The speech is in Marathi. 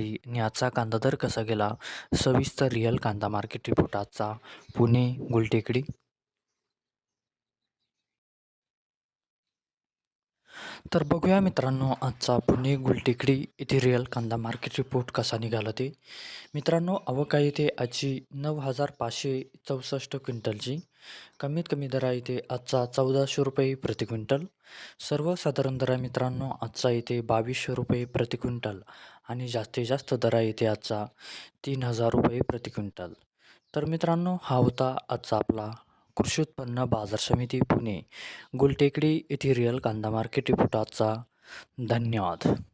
आणि आजचा कांदा दर कसा गेला? सविस्तर रिअल कांदा मार्केट रिपोर्ट आजचा पुणे गुलटेकडी. तर बघूया मित्रांनो आजचा पुणे गुलटेकडी येथे रिअल कांदा मार्केट रिपोर्ट कसा निघाला ते. मित्रांनो आवक ते आजची नऊ हजार पाचशे चौसष्ट क्विंटलची. कमीत कमी दरा इथे आजचा चौदाशे रुपये प्रति क्विंटल. सर्वसाधारण दरा मित्रांनो आजचा इथे बावीसशे रुपये प्रति क्विंटल आणि जास्तीत जास्त दरा इथे आजचा तीन हजार रुपये प्रति क्विंटल. तर मित्रांनो हा होता आजचा आपला कृषी उत्पन्न बाजार समिती पुणे गुलटेकडी येथे रिअल कांदा मार्केट रिपोर्ट आजचा. धन्यवाद.